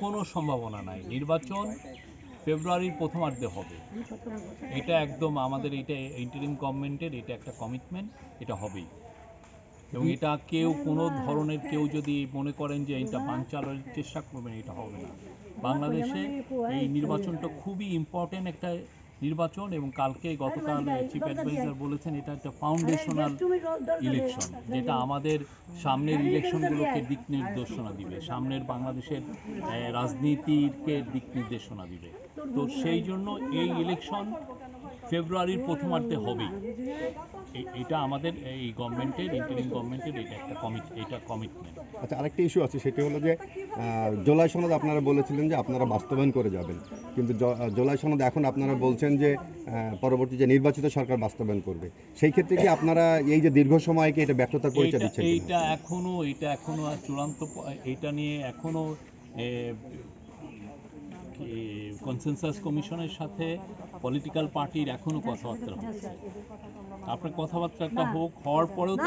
কোনো সম্ভাবনা নাই। নির্বাচন ফেব্রুয়ারির প্রথমার্ধে হবে। এটা একদম আমাদের এটা ইন্টারিম গভর্নমেন্টের এটা একটা কমিটমেন্ট এটা হবেই। এবং এটা কেউ, কোনো ধরনের কেউ যদি মনে করেন যে এটা বানচালের চেষ্টা করবেন, এটা হবে না। বাংলাদেশে এই নির্বাচনটা খুবই ইম্পর্টেন্ট একটা নির্বাচন এবং কালকে গতকাল চিফ অ্যাডভাইজার বলেছেন এটা একটা ফাউন্ডেশনাল ইলেকশন যেটা আমাদের সামনের ইলেকশনগুলোকে দিক নির্দেশনা দিবে। সামনের বাংলাদেশের রাজনীতিকে দিক নির্দেশনা দিবে। তো সেই জন্য এই ইলেকশন ফেব্রুয়ারির প্রথমার্ধে হবেই। এ- এটা আমাদের এই গভর্নমেন্টের ইন্টারিম গভর্নমেন্টের এটা একটা কমিট এটা কমিটমেন্ট আচ্ছা আরেকটা ইস্যু আছে সেটি হলো যে জুলাই সনদ আপনারা বলেছিলেন যে আপনারা বাস্তবায়ন করে যাবেন। কিন্তু জুলাই সনদ এখন আপনারা বলছেন যে পরবর্তী যে নির্বাচিত সরকার বাস্তবায়ন করবে। সেই ক্ষেত্রে কি আপনারা এই যে দীর্ঘ সময়কে এটা ব্যর্থতার পরিচয় দিচ্ছেন? এইটা এখনও এটা এখনও চূড়ান্ত এটা নিয়ে এখনও কনসেনসাস কমিশনের সাথে পলিটিক্যাল পার্টির এখনও কথাবার্তা হচ্ছে। আপনার কথাবার্তাটা হোক হওয়ার পরেও তো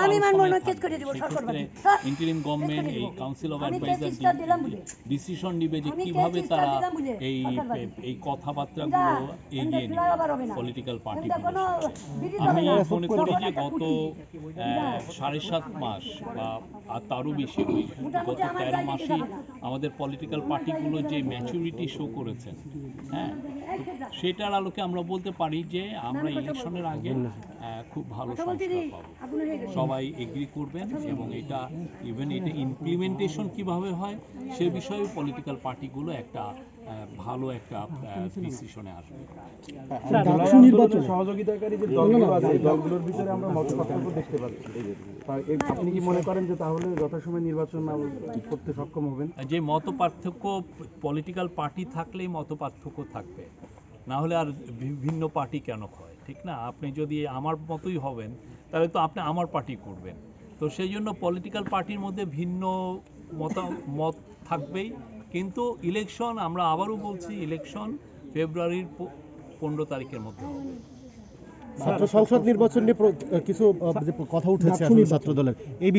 করে সেক্ষেত্রে হ্যাঁ, ইন্টারিম গভর্নমেন্ট এই কাউন্সিল অফ অ্যাডভাইজার। ডিসিশন নিবে যে কীভাবে তারা এই এই কথাবার্তাগুলো এগিয়ে নেবে। পলিটিক্যাল পার্টি আমি মনে করি যে গত সাড়ে সাত মাস বা আর তারও বেশি গত তেরো মাসে। আমাদের পলিটিক্যাল পার্টিগুলো যে ম্যাচুরিটি শো করেছেন। হ্যাঁ সেটার আলোকে আমরা বলতে পারি যে আমরা ইলেকশনের আগে খুব ভালো সংস্কার পাবো। সবাই এগ্রি করবেন এবং এটা ইভেন এটা ইমপ্লিমেন্টেশন কীভাবে হয় সে বিষয়ে পলিটিক্যাল পার্টিগুলো একটা ভালো একটা ডিসিশনে আসবে। ডাকসু সহযোগিতাকারী যে দলগুলো আছে এই দলগুলোর ভিতরে আমরা মত পার্থক্য দেখতে পাচ্ছি। আপনি কি মনে করেন যে তাহলে যথাসময় নির্বাচন করতে সক্ষম হবেন? যে মত পার্থক্য পলিটিক্যাল পার্টি থাকলেই মত পার্থক্য থাকবে। না হলে আর বিভিন্ন পার্টি কেন হয়? ঠিক না? আপনি যদি আমার মতোই হবেন তাহলে তো আপনি আমার পার্টি করবেন। তো সেই জন্য পলিটিক্যাল পার্টির মধ্যে ভিন্ন মত মত থাকবেই। কিন্তু ইলেকশন আমরা আবারও বলছি ইলেকশন ফেব্রুয়ারির পনেরো তারিখের মধ্যে হবে। ছাত্র সংসদ নির্বাচন নিয়ে কিছু কথা উঠেছে ছাত্র। দলের এই